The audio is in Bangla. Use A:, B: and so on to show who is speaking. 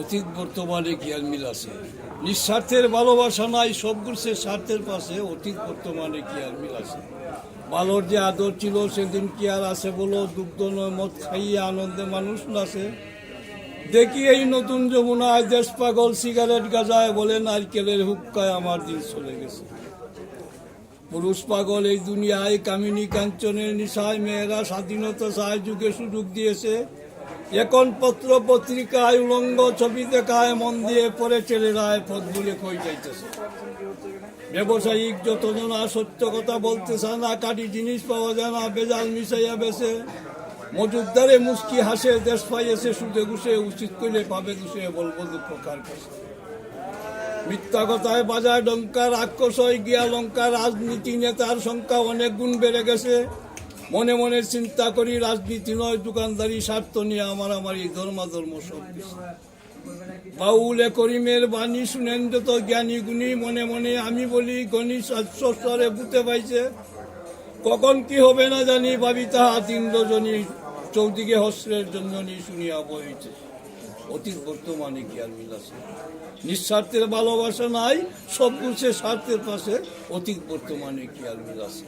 A: অতীত, বর্তমানে আর মিল আছে। নিঃস্বার্থের ভালোবাসা নাই, সব গুছে স্বার্থের পাশে, অতীত, বর্তমানে আর মিল আছে। ভালোর যে আদর ছিল, সেদিন কি আর আছে বলো? দুগ্ধ নয়, মদ খাইয়ে আনন্দে মানুষ নাচে। দেখি এই নতুন যমুনায় দেশ পাগল, সিগারেট গাজায় বলে নারকেলের হুক্কায় আমার দিন চলে গেছে। পুরুষ পাগল এই দুনিয়ায়, কামিনী কাঞ্চনের নিশায়, মেয়েরা স্বাধীনতা চায়, যুগে সুযোগ দিয়েছে। এখন পত্র পত্রিকায় উলঙ্গ ছবি দেখায় মন দিয়ে পরে ছেলেরায় বলে কই যাইতেছে। ব্যবসায়িক যতজনা সত্য কথা বলতেছে না, কাটি জিনিস পাওয়া যায় না, বেজাল মিশাইয়া বেছে। মজুদারে মুস্কি হাসে, দেশ পাইয়েছে, সুদে ঘুষে, উচিত করলে পাবে দুষে বলব দুঃখ কার কাছে মিথ্যা কথায় বাজায় ডঙ্কার হয় গিয়া লঙ্কা রাজনীতি নেতার সংখ্যা অনেক গুণ বেড়ে গেছে। মনে মনে চিন্তা করি, রাজনীতি নয়, দোকানদারি, স্বার্থ নিয়ে আমার আমার এই ধর্মাধর্ম সব বাউলে করিমের বাণী শুনেন যত জ্ঞানী গুণী, মনে মনে আমি বলি গণি স্বরে বুতে পাইছে। কখন কি হবে না জানি ভাবি তাহা তিন রজনী চৌদিকে হস্রের জন্য শুনিয়া বইছে। অতীত বর্তমানে জ্ঞান বিলাসে। নিঃস্বার্থের ভালোবাসা নাই, সব সবকিছু স্বার্থের পাশে অতীত বর্তমানে জ্ঞান বিলাসে।